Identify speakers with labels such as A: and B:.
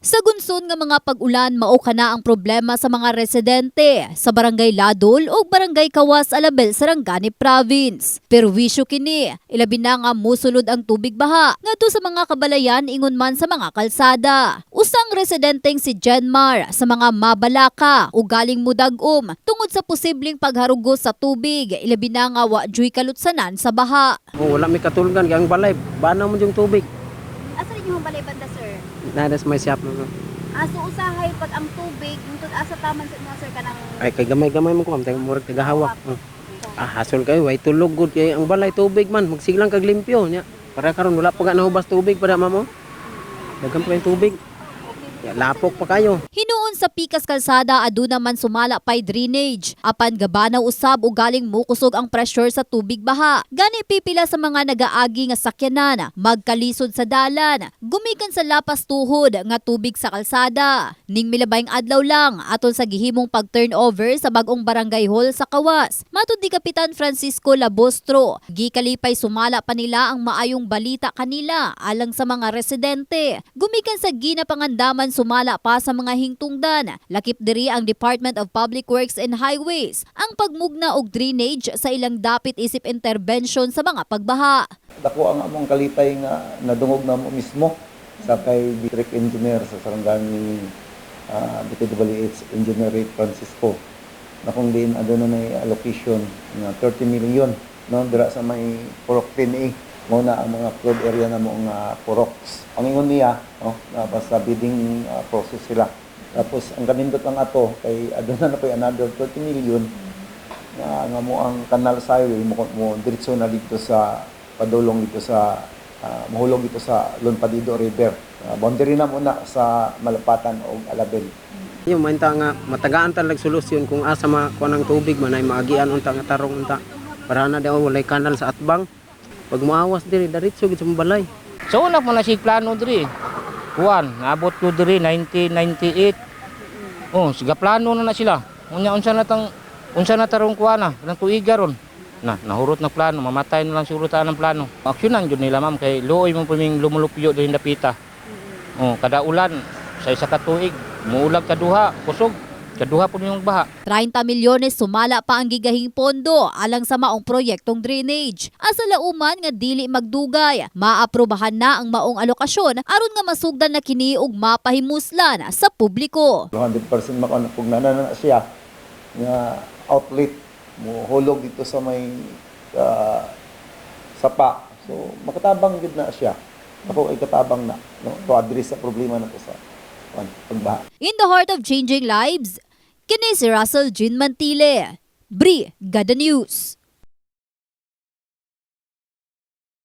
A: Sa gunson nga mga pag-ulan mao kana ang problema sa mga residente sa Barangay Ladol o Barangay Kawas Alabel, Sarangani Province. Pero wisyo kini, ilabi na nga musulod ang tubig baha ngadto sa mga kabalayan ingon man sa mga kalsada. Usang residenteng si Jenmar sa mga mabalaka o galing mudagom tungod sa posibleng pagharugos sa tubig, ilabi na nga wa kalutsanan sa baha.
B: Oh, wala may katulgan kaya ang balay. Bana mo yung tubig.
C: Yung balay banda, sir?
B: Nadas may siyap na.
C: Aso usahay pag ang tubig, yung asa taman sa mga sir ka ng...
B: Ay kay gamay-gamay mo ko am tayo murag tagahawak. Oh. Ah, hasol kayo, way tulog gud kay ang balay tubig man, magsiglang kag limpyo nya. Para karon wala pa ka nahubas tubig para mamo. Daghan pa yung tubig. Lapok pa kayo.
A: Hinuon sa pikas kalsada aduna man sumala pay drainage. Apan gabanaw usab o galing mukusog ang pressure sa tubig baha. Gani pipila sa mga nagaagi nga sakyanan magkalisod sa dalan. Gumikan sa lapas tuhod nga tubig sa kalsada. Ning milabayng adlaw lang aton sa gihimong pag-turnover sa bagong barangay hall sa Kawas. Matud ni Kapitan Francisco Labostro, gikalipay sumala pa nila ang maayong balita kanila alang sa mga residente. Gumikan sa ginapangandaman sumala pa sa mga hingtungdan. Lakip diri ang Department of Public Works and Highways ang pagmugna og drainage sa ilang dapit isip intervention sa mga pagbaha.
D: Dako ang among kalipay nga nadungog na mo mismo sa kay district engineer sa Sarangani uh, DPWH Engineer Ray Francisco na kung din aduna na allocation nga 30 million no dira sa may Purok 10A mo na ang mga flood area na mo nga Puroks. Ang ingon niya no na basta bidding uh, process sila. Tapos ang kanindot lang ato kay aduna na po another 30 million nga nga mo ang Canal Highway mo mo diretso na dito sa padulong dito sa ah, mahulog dito sa Lonpadido River. Ah, boundary na muna sa Malapatan o Alabel.
B: Yung mainta nga matagaan talag solusyon kung asa ma kuan ang tubig man ay maagian unta nga tarong unta. Para na daw walay kanal sa atbang. Pag maawas diri diretso gid sa balay.
E: So una po na si plano diri. Kuan, naabot ko diri 1998. Oh, siga plano na na sila. Unya unsa na tang unsa na tarong kuana, nang tuiga ron. Na, nahurot na plano, mamatay na lang siguro taan ang plano. Aksyonan jud nila ma'am kay luoy mo paming lumulupyo din dapita. Oh, kada ulan sa isa ka tuig, muulag kaduha, kusog. Kaduha po yung baha.
A: 30 milyones sumala pa ang gigahing pondo alang sa maong proyektong drainage. Asa lauman nga dili magdugay, maaprobahan na ang maong alokasyon aron nga masugdan na kini og mapahimuslan sa publiko.
D: 100% makanapugnan na na siya nga outlet mo hulog dito sa may ah, sapa. So makatabang gid na siya. Ako ay katabang na no, to address sa problema na to sa pagbaha.
A: In the heart of changing lives, kini si Russell Jean Mantile. Bri, Gada News.